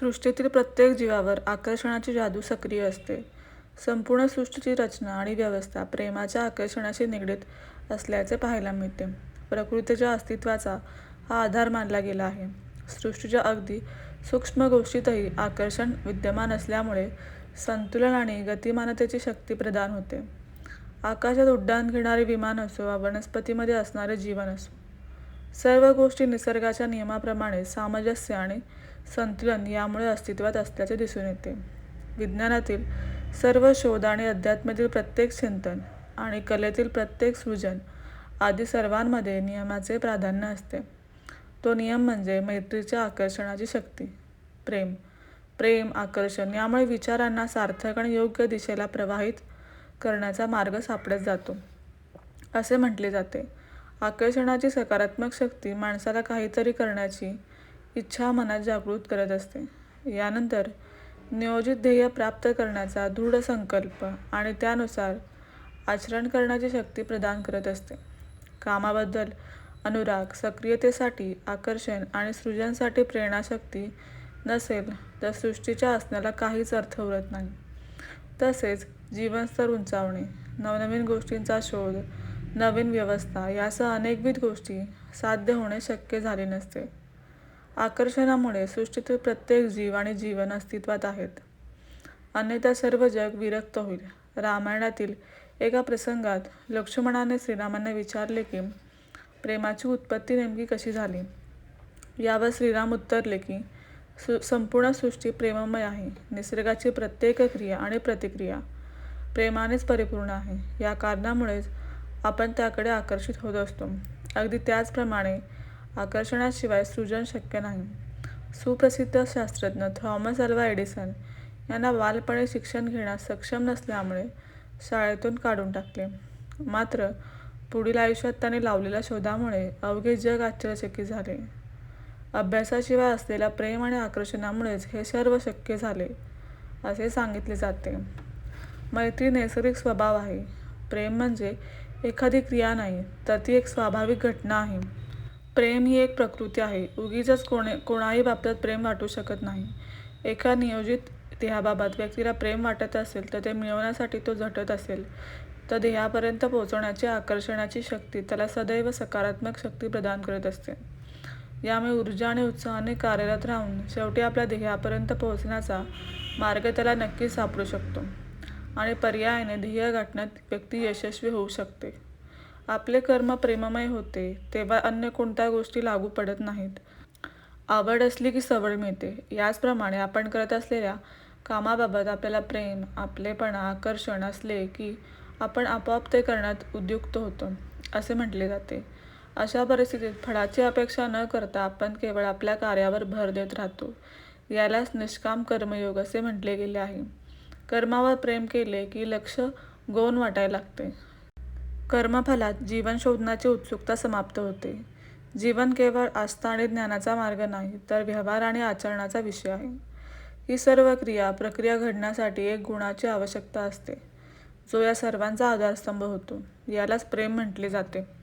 सृष्टीतील प्रत्येक जीवावर आकर्षणाची जादू सक्रिय असते. संपूर्ण सृष्टीची रचना आणि व्यवस्था प्रेमाच्या आकर्षणाशी निगडीत असल्याचे पाहायला मिळते. प्रकृतीच्या अस्तित्वाचा हा आधार मानला गेला आहे. सृष्टीच्या अगदी सूक्ष्म गोष्टीतही आकर्षण विद्यमान असल्यामुळे संतुलन आणि गतिमानतेची शक्ती प्रदान होते. आकाशात उड्डाण घेणारे विमान असो वा वनस्पतीमध्ये असणारे जीवन असो, सर्व गोष्टी निसर्गाच्या नियमाप्रमाणे सामंजस्य आणि संतुलन यामुळे अस्तित्वात असल्याचे दिसून येते. विज्ञानातील सर्व शोध आणि अध्यात्मातील प्रत्येक चिंतन आणि कलेतील प्रत्येक सृजन आदी सर्वांमध्ये नियमाचे प्राधान्य असते. तो नियम म्हणजे मैत्रीच्या आकर्षणाची शक्ती. प्रेम, प्रेम, आकर्षण यामुळे विचारांना सार्थक आणि योग्य दिशेला प्रवाहित करण्याचा मार्ग सापडत जातो, असे म्हटले जाते. आकर्षणाची सकारात्मक शक्ती माणसाला काहीतरी करण्याची इच्छा मनात जागृत करत असते. यानंतर नियोजित ध्येय प्राप्त करण्याचा दृढ संकल्प आणि त्यानुसार आचरण करण्याची शक्ती प्रदान करत असते. कामाबद्दल अनुराग, सक्रियतेसाठी आकर्षण आणि सृजनसाठी प्रेरणाशक्ती नसेल तर सृष्टीच्या असण्याला काहीच अर्थ उरत नाही. तसेच जीवनस्तर उंचावणे, नवनवीन गोष्टींचा शोध, नवीन व्यवस्था यासह अनेकविध गोष्टी साध्य होणे शक्य झाले नसते. आकर्षणामुळे सृष्टीतील प्रत्येक जीव आणि जीवन अस्तित्वात आहेत, अन्यथा सर्व जग विरक्त होईल. रामायणातील एका प्रसंगात लक्ष्मणाने श्रीरामांना विचारले की प्रेमाची उत्पत्ती नेमकी कशी झाली? यावर श्रीराम उत्तरले की सु संपूर्ण सृष्टी प्रेममय आहे. निसर्गाची प्रत्येक क्रिया आणि प्रतिक्रिया प्रेमानेच परिपूर्ण आहे. या कारणामुळेच आपण त्याकडे आकर्षित होत असतो. अगदी त्याचप्रमाणे आकर्षणाशिवाय सृजन शक्य नाही. सुप्रसिद्ध शास्त्रज्ञ थॉमस अल्वा एडिसन यांना बालपणी शिक्षण घेण्यास सक्षम नसल्यामुळे शाळेतून काढून टाकले. मात्र पुढील आयुष्यात त्यांनी लावलेल्या शोधामुळे अवघे जग आश्चर्यचकित झाले. अभ्यासाशिवाय असलेल्या प्रेम आणि आकर्षणामुळेच हे सर्व शक्य झाले, असे सांगितले जाते. मैत्री नैसर्गिक स्वभाव आहे. प्रेम म्हणजे एखादी क्रिया नाही, तर ती एक स्वाभाविक घटना आहे. प्रेम ही एक प्रकृती आहे. उगीचच कोणाही बाबतीत प्रेम वाटू शकत नाही. एका नियोजित देहाबाबत व्यक्तीला प्रेम वाटत असेल तर ते मिळवण्यासाठी तो झटत असेल तर देहापर्यंत पोहोचण्याची आकर्षणाची शक्ती त्याला सदैव सकारात्मक शक्ती प्रदान करत असते. यामुळे ऊर्जा आणि उत्साहाने कार्यरत राहून शेवटी आपल्या ध्येयापर्यंत पोहोचण्याचा मार्ग त्याला नक्कीच सापडू शकतो आणि पर्यायाने ध्येय गाठण्यात व्यक्ती यशस्वी होऊ शकते. आपले कर्म प्रेममय होते तेव्हा अन्य कोणत्या गोष्टी लागू पडत नाहीत. आवड असली की सवड मिळते, याचप्रमाणे आपण करत असलेल्या कामाबाबत आपल्याला प्रेम, आपलेपणा, आकर्षण असले की आपण आपोआप ते करण्यात उद्युक्त होतो, असे म्हटले जाते. अशा परिस्थितीत फळाची अपेक्षा न करता आपण केवळ आपल्या कार्यावर भर देत राहतो, यालाच निष्काम कर्मयोग असे म्हटले गेले आहे. कर्मावर प्रेम केले की लक्ष गौण वाटायला लागते. कर्मफलात जीवन शोधण्याची उत्सुकता समाप्त होते. जीवन केवळ आस्था आणि ज्ञानाचा मार्ग नाही, तर व्यवहार आणि आचरणाचा विषय आहे. ही सर्व क्रिया, प्रक्रिया घडण्यासाठी एक गुणाची आवश्यकता असते, जो या सर्वांचा आधारस्तंभ होतो. यालाच प्रेम म्हटले जाते.